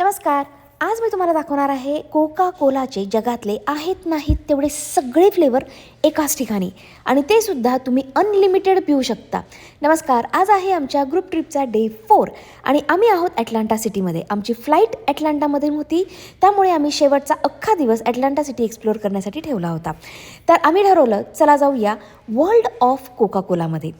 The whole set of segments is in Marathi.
नमस्कार. आज मी तुम्हाला दाखवणार आहे कोका कोलाचे जगातले आहेत नाहीत तेवढे सगळे फ्लेवर एकाच ठिकाणी. आणि ते सुद्धा तुम्ही अनलिमिटेड पिऊ शकता. नमस्कार आज आहे आमच्या ग्रुप ट्रिपचा डे फोर आणि आम्ही आहोत ॲटलांटा सिटीमध्ये आमची फ्लाईट ॲटलांटामधून होती. त्यामुळे आम्ही शेवटचा अख्खा दिवस ॲटलांटा सिटी एक्सप्लोअर करण्यासाठी ठेवला होता. तर आम्ही ठरवलं चला जाऊया वर्ल्ड ऑफ कोका कोलामध्ये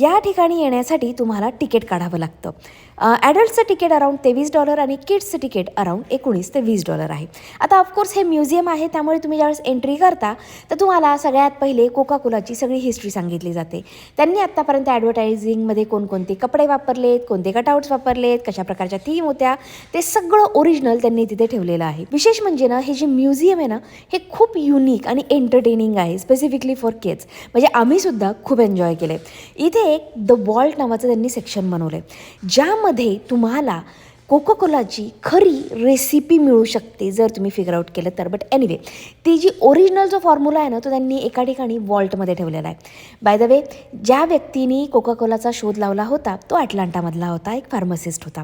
या ठिकाणी येण्यासाठी तुम्हाला तिकीट काढावं लागतं. ॲडल्टचं तिकीट अराऊंड तेवीस डॉलर आणि किड्सचं तिकीट अराऊंड एकोणीस ते वीस डॉलर आहे. आता ऑफकोर्स हे म्युझियम आहे त्यामुळे तुम्ही ज्यावेळेस एंट्री करता तर तुम्हाला सगळ्यात पहिले कोका कोलाची सगळी हिस्ट्री सांगितली जाते. त्यांनी आत्तापर्यंत ॲडव्हर्टायझिंगमध्ये कोणकोणते कपडे वापरलेत कोणते कटआउट्स वापरलेत कशा प्रकारच्या थीम होत्या ते सगळं ओरिजिनल त्यांनी तिथे ठेवलेलं आहे. विशेष म्हणजे ना हे जे म्युझियम आहे ना हे खूप युनिक आणि एंटरटेनिंग आहे स्पेसिफिकली फॉर किड्स म्हणजे आम्हीसुद्धा खूप एन्जॉय केले. इथे एक द वॉल्ट नावाचं त्यांनी सेक्शन बनवलं आहे ज्यामध्ये तुम्हाला कोको कोलाची खरी रेसिपी मिळू शकते जर तुम्ही फिगर आउट केलं तर. बट एनिवे ती जी ओरिजिनल जो फॉर्म्युला आहे ना तो त्यांनी एका ठिकाणी वॉल्टमध्ये ठेवलेला आहे. बाय द वे ज्या व्यक्तीने कोका कोलाचा शोध लावला होता तो अटलांटामधला होता एक फार्मसिस्ट होता.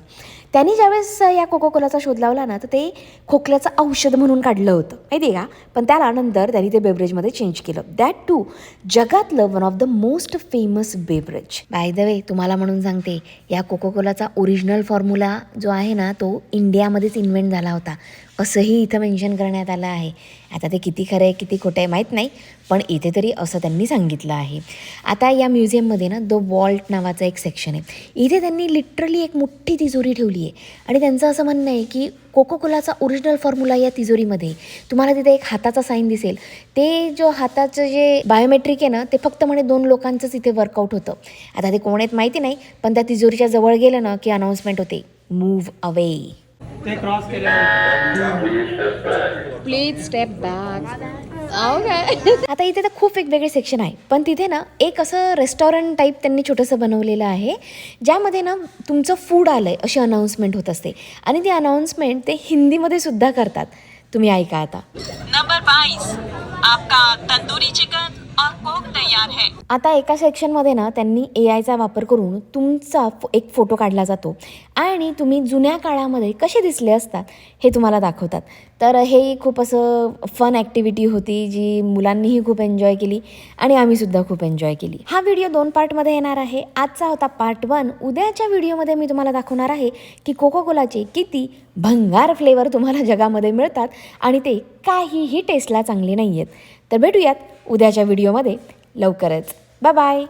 त्यांनी ज्यावेळेस या कोका कोलाचा शोध लावला ना तर ते खोकल्याचं औषध म्हणून काढलं होतं. माहिती आहे का? पण त्याला नंतर त्यांनी ते बेवरेजमध्ये चेंज केलं. दॅट टू जगातलं one of the most famous beverage by the way तुम्हाला म्हणून सांगते या कोको कोलाचा ओरिजिनल फॉर्म्युला जो आहे ना तो इंडियामध्येच इन्व्हेंट झाला होता. असंही इथं मेन्शन करण्यात आलं आहे. आता ते किती खरं आहे किती खोटं आहे माहीत नाही पण इथे तरी असं त्यांनी सांगितलं आहे. आता या म्युझियममध्ये ना द वॉल्ट नावाचं एक सेक्शन आहे. इथे त्यांनी लिटरली एक मोठी तिजोरी ठेवली आहे. आणि त्यांचं असं म्हणणं आहे की कोको कोलाचा ओरिजिनल फॉर्म्युला या तिजोरीमध्ये तुम्हाला तिथे एक हाताचा साईन दिसेल. ते जो हाताचं जे बायोमेट्रिक आहे ना ते फक्त म्हणे दोन लोकांचंच इथे वर्कआउट होतं. आता ते कोण आहेत माहिती नाही पण त्या तिजोरीच्या जवळ गेलं ना की अनाऊन्समेंट होते. मूव्ह अवे ते क्रॉस step back. Okay. आता इथे तर खूप वेगवेगळे सेक्शन आहे. पण तिथे ना एक असं रेस्टॉरंट टाईप त्यांनी छोटंसं बनवलेलं आहे ज्यामध्ये ना तुमचं फूड आलं आहे अशी अनाऊन्समेंट होत असते. आणि ती अनाऊन्समेंट ते हिंदीमध्ये सुद्धा करतात. तुम्ही ऐका आता. नंबर 22 आपका तंदूरी चिकन और आता एका सेक्शनमध्ये ना त्यांनी ए आयचा वापर करून तुमचा एक फोटो काढला जातो. आणि तुम्ही जुन्या काळामध्ये कसे दिसले असतात हे तुम्हाला दाखवतात. तर हे खूप असं फन ॲक्टिव्हिटी होती जी मुलांनीही खूप एन्जॉय केली आणि आम्हीसुद्धा खूप एन्जॉय केली. हा व्हिडिओ दोन पार्टमध्ये येणार आहे. आजचा होता पार्ट वन उद्याच्या व्हिडिओमध्ये मी तुम्हाला दाखवणार आहे की कोको कोलाचे किती भंगार फ्लेवर तुम्हाला जगामध्ये मिळतात आणि ते काहीही टेस्टला चांगले नाही आहेत तर भेटूयात उद्याच्या व्हिडिओमध्ये लवकरच. Bye bye.